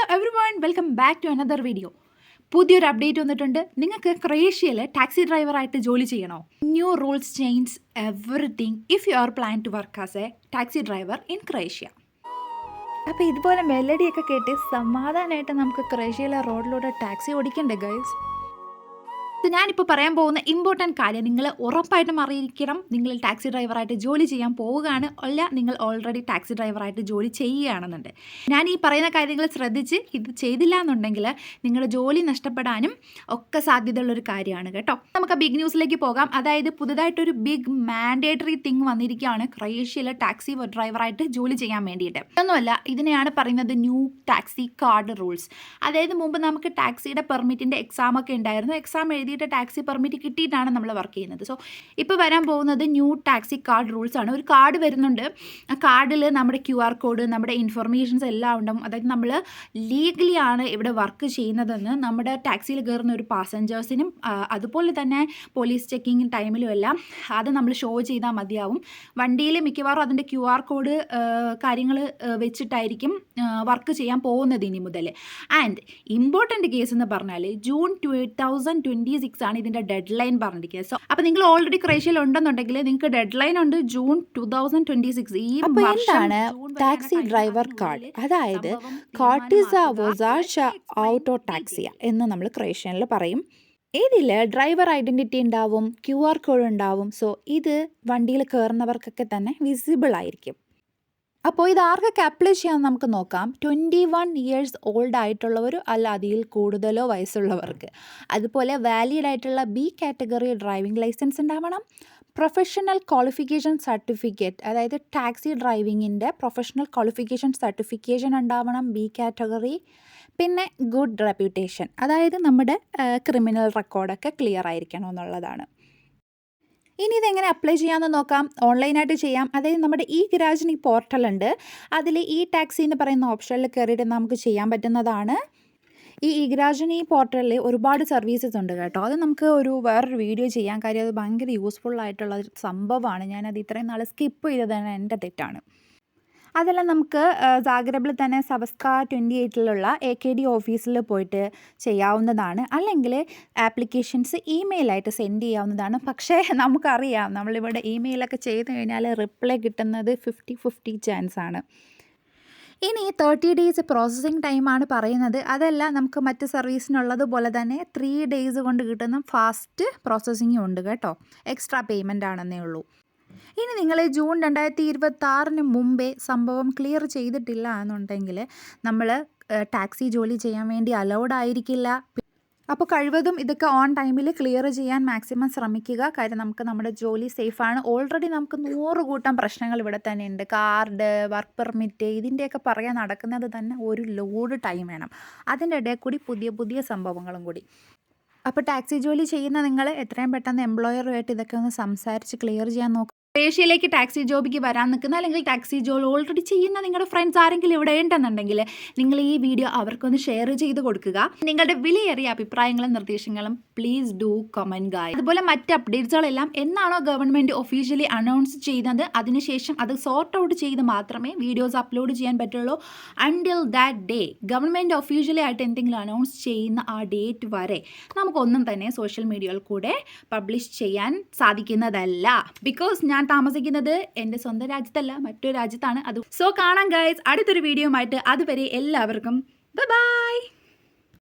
Hello everyone welcome back to another video പുതിയൊരു update വന്നിട്ടുണ്ട്. നിങ്ങൾക്ക് ക്രൊയേഷ്യയിൽ ടാക്സി ഡ്രൈവറായിട്ട് ജോലി ചെയ്യണോ? New rules change everything if you are plan to work as a taxi driver in Croatia അപ്പോൾ ഇതുപോലെ മെലഡിയൊക്കെ കേട്ട് സമാധാനമായിട്ട് നമുക്ക് ക്രൊയേഷ്യയിലെ റോഡിലൂടെ ടാക്സി ഓടിക്കണ്ടേ ഗൈസ് ഇത് ഞാനിപ്പോൾ പറയാൻ പോകുന്ന ഇമ്പോർട്ടന്റ് കാര്യം. നിങ്ങൾ ഉറപ്പായിട്ടും അറിയിക്കണം. നിങ്ങൾ ടാക്സി ഡ്രൈവറായിട്ട് ജോലി ചെയ്യാൻ പോവുകയാണ്. അല്ല നിങ്ങൾ ഓൾറെഡി ടാക്സി ഡ്രൈവറായിട്ട് ജോലി ചെയ്യുകയാണെന്നുണ്ട്. ഞാൻ ഈ പറയുന്ന കാര്യങ്ങൾ ശ്രദ്ധിച്ച് ഇത് ചെയ്തില്ല എന്നുണ്ടെങ്കിൽ നിങ്ങളുടെ ജോലി നഷ്ടപ്പെടാനും ഒക്കെ സാധ്യതയുള്ളൊരു കാര്യമാണ് കേട്ടോ. നമുക്ക് ബിഗ് ന്യൂസിലേക്ക് പോകാം. അതായത് പുതുതായിട്ടൊരു ബിഗ് മാൻഡേറ്ററി തിങ് വന്നിരിക്കുകയാണ്. ക്രൊയേഷ്യയിലെ ടാക്സി ഡ്രൈവറായിട്ട് ജോലി ചെയ്യാൻ വേണ്ടിയിട്ട്. ഒന്നുമല്ല ഇതിനെയാണ് പറയുന്നത് ന്യൂ ടാക്സി കാർഡ് റൂൾസ് അതായത് മുമ്പ് നമുക്ക് ടാക്സിയുടെ പെർമിറ്റിന്റെ എക്സാം ഒക്കെ ഉണ്ടായിരുന്നു. എക്സാം എഴുതിയിട്ട് ടാക്സി പെർമിറ്റ് കിട്ടിയിട്ടാണ് നമ്മൾ വർക്ക് ചെയ്യുന്നത്. സോ ഇപ്പോൾ വരാൻ പോകുന്നത് ന്യൂ ടാക്സി കാർഡ് റൂൾസ് ആണ്. ഒരു കാർഡ് വരുന്നുണ്ട്. ആ കാർഡിൽ നമ്മുടെ ക്യു ആർ കോഡ് നമ്മുടെ ഇൻഫർമേഷൻസ് എല്ലാം ഉണ്ടാവും. അതായത് നമ്മൾ ലീഗലി ആണ് ഇവിടെ വർക്ക് ചെയ്യുന്നതെന്ന് നമ്മുടെ ടാക്സിയിൽ കയറുന്ന ഒരു പാസഞ്ചേഴ്സിനും അതുപോലെ തന്നെ പോലീസ് ചെക്കിങ് ടൈമിലും എല്ലാം അത് നമ്മൾ ഷോ ചെയ്താൽ മതിയാവും. വണ്ടിയിൽ മിക്കവാറും അതിന്റെ ക്യു ആർ കോഡ് കാര്യങ്ങൾ വെച്ചിട്ടായിരിക്കും വർക്ക് ചെയ്യാൻ പോകുന്നത് ഇനി മുതൽ ആൻഡ് ഇമ്പോർട്ടന്റ് കേസ് എന്ന് പറഞ്ഞാൽ June two thousand twenty six ആണ് ഇതിന്റെ ഡെഡ് ലൈൻ പറഞ്ഞിരിക്കുന്നത്. സോ അപ്പോൾ നിങ്ങൾ ഓൾറെഡി ക്രേഷ്യയിൽ ഉണ്ടെന്നുണ്ടെങ്കിൽ നിങ്ങൾക്ക് ഡെഡ് ലൈൻ ഉണ്ട് June two thousand twenty six ഈ എന്താണ് ടാക്സി ഡ്രൈവർ കാർഡ് അതായത് തീരുമാനമാകുന്നത് വൊസാഷ ഔട്ടോ ടാക്സിയ എന്ന് നമ്മൾ ക്രേഷ്യനിൽ പറയും. ഇതിൽ ഡ്രൈവർ ഐഡന്റിറ്റി ഉണ്ടാവും ക്യു ആർ കോഡ് ഉണ്ടാവും. സോ ഇത് വണ്ടിയിൽ കയറുന്നവർക്കൊക്കെ തന്നെ വിസിബിൾ ആയിരിക്കും. അപ്പോൾ ഇത് ആർക്കൊക്കെ അപ്ലൈ ചെയ്യാമെന്ന് നമുക്ക് നോക്കാം. ട്വന്റി വൺ ഇയേഴ്സ് ഓൾഡ് ആയിട്ടുള്ളവർ അല്ല അതിൽ കൂടുതലോ വയസ്സുള്ളവർക്ക്. അതുപോലെ വാലിഡ് ആയിട്ടുള്ള ബി കാറ്റഗറി ഡ്രൈവിംഗ് ലൈസൻസ് ഉണ്ടാവണം. പ്രൊഫഷണൽ ക്വാളിഫിക്കേഷൻ സർട്ടിഫിക്കറ്റ് അതായത് ടാക്സി ഡ്രൈവിങ്ങിന്റെ പ്രൊഫഷണൽ ക്വാളിഫിക്കേഷൻ സർട്ടിഫിക്കേഷൻ ഉണ്ടാവണം ബി കാറ്റഗറി പിന്നെ ഗുഡ് റെപ്യൂട്ടേഷൻ അതായത് നമ്മുടെ ക്രിമിനൽ റെക്കോർഡൊക്കെ ക്ലിയർ ആയിരിക്കണം എന്നുള്ളതാണ്. ഇനി ഇതെങ്ങനെ അപ്ലൈ ചെയ്യാമെന്ന് നോക്കാം. ഓൺലൈനായിട്ട് ചെയ്യാം. അതായത് നമ്മുടെ ഈ ഗരാജിന് പോർട്ടൽ ഉണ്ട്. അതിൽ ഈ ടാക്സി എന്ന് പറയുന്ന ഓപ്ഷനിൽ കയറിയിട്ട് നമുക്ക് ചെയ്യാൻ പറ്റുന്നതാണ്. ഈ ഇഗ്രാജിനി പോർട്ടലിൽ ഒരുപാട് സർവീസസ് ഉണ്ട് കേട്ടോ. അത് നമുക്ക് ഒരു വേറൊരു വീഡിയോ ചെയ്യാൻ കാര്യം. അത് ഭയങ്കര യൂസ്ഫുൾ ആയിട്ടുള്ള സംഭവമാണ്. ഞാനത് ഇത്രയും നാൾ സ്കിപ്പ് ചെയ്തതാണ് എന്റെ തെറ്റാണ്. അതെല്ലാം നമുക്ക് സാഗ്രബിൽ തന്നെ സവസ്ക ട്വന്റി എയ്റ്റിലുള്ള എ കെ ഡി ഓഫീസിൽ പോയിട്ട് ചെയ്യാവുന്നതാണ്. അല്ലെങ്കിൽ ആപ്ലിക്കേഷൻസ് ഇമെയിലായിട്ട് സെൻഡ് ചെയ്യാവുന്നതാണ്. പക്ഷേ നമുക്കറിയാം നമ്മളിവിടെ ഇമെയിലൊക്കെ ചെയ്ത് കഴിഞ്ഞാൽ റിപ്ലൈ കിട്ടുന്നത് ഫിഫ്റ്റി ഫിഫ്റ്റി ചാൻസ് ആണ് ഇനി തേർട്ടി ഡേയ്സ് പ്രോസസ്സിങ് ടൈമാണ് പറയുന്നത്. അതല്ല നമുക്ക് മറ്റ് സർവീസിനുള്ളതുപോലെ തന്നെ ത്രീ ഡേയ്സ് കൊണ്ട് കിട്ടുന്ന ഫാസ്റ്റ് പ്രോസസ്സിങ്ങും ഉണ്ട് കേട്ടോ. എക്സ്ട്രാ പേയ്മെന്റ് ആണെന്നേ ഉള്ളൂ. ഇനി നിങ്ങളെ ജൂൺ രണ്ടായിരത്തി ഇരുപത്തി ആറിന് മുമ്പേ സംഭവം ക്ലിയർ ചെയ്തിട്ടില്ല എന്നുണ്ടെങ്കിൽ നമ്മൾ ടാക്സി ജോലി ചെയ്യാൻ വേണ്ടി അലൗഡ് ആയിരിക്കില്ല. അപ്പോൾ കഴിവതും ഇതൊക്കെ ഓൺ ടൈമിൽ ക്ലിയർ ചെയ്യാൻ മാക്സിമം ശ്രമിക്കുക. കാര്യം നമുക്ക് നമ്മുടെ ജോലി സേഫാണ് ഓൾറെഡി നമുക്ക് നൂറ് കൂട്ടം പ്രശ്നങ്ങൾ ഇവിടെ തന്നെ ഉണ്ട്. കാർഡ് വർക്ക് പെർമിറ്റ് ഇതിന്റെയൊക്കെ പറയാൻ നടക്കുന്നത് തന്നെ ഒരു ലോഡ് ടൈം വേണം. അതിന്റെ ഇടയിൽ കൂടി പുതിയ പുതിയ സംഭവങ്ങളും കൂടി. അപ്പോൾ ടാക്സി ജോലി ചെയ്യുന്ന നിങ്ങൾ എത്രയും പെട്ടെന്ന് എംപ്ലോയറുമായിട്ട് ഇതൊക്കെ ഒന്ന് സംസാരിച്ച് ക്ലിയർ ചെയ്യാൻ നോക്കുക ഏഷ്യയിലേക്ക് ടാക്സി ജോബിക്ക് വരാൻ നിൽക്കുന്ന അല്ലെങ്കിൽ ടാക്സി ജോലി ഓൾറെഡി ചെയ്യുന്ന നിങ്ങളുടെ ഫ്രണ്ട്സ് ആരെങ്കിലും ഇവിടെ ഉണ്ടെന്നുണ്ടെങ്കിൽ നിങ്ങൾ ഈ വീഡിയോ അവർക്കൊന്ന് ഷെയർ ചെയ്ത് കൊടുക്കുക. നിങ്ങളുടെ വിലയേറിയ അഭിപ്രായങ്ങളും നിർദ്ദേശങ്ങളും പ്ലീസ് ഡു കമന്റ് ഗായ് അതുപോലെ മറ്റ് അപ്ഡേറ്റ്സുകളെല്ലാം എന്നാണോ ഗവൺമെന്റ് ഒഫീഷ്യലി അനൗൺസ് ചെയ്യുന്നത്? അതിനുശേഷം അത് സോർട്ട് ഔട്ട് ചെയ്ത് മാത്രമേ വീഡിയോസ് അപ്ലോഡ് ചെയ്യാൻ പറ്റുള്ളൂ. Until that day government officially ആയിട്ട് എന്തെങ്കിലും അനൗൺസ് ചെയ്യുന്ന ആ ഡേറ്റ് വരെ നമുക്കൊന്നും തന്നെ സോഷ്യൽ മീഡിയയിൽ കൂടെ പബ്ലിഷ് ചെയ്യാൻ സാധിക്കുന്നതല്ല. ബിക്കോസ് ഞാൻ താമസിക്കുന്നത് എന്റെ സ്വന്തം രാജ്യത്തല്ല മറ്റൊരു രാജ്യത്താണ്. അത് സോ കാണാം ഗൈസ് അടുത്തൊരു വീഡിയോ ആയിട്ട് അതുവരെ എല്ലാവർക്കും ബൈ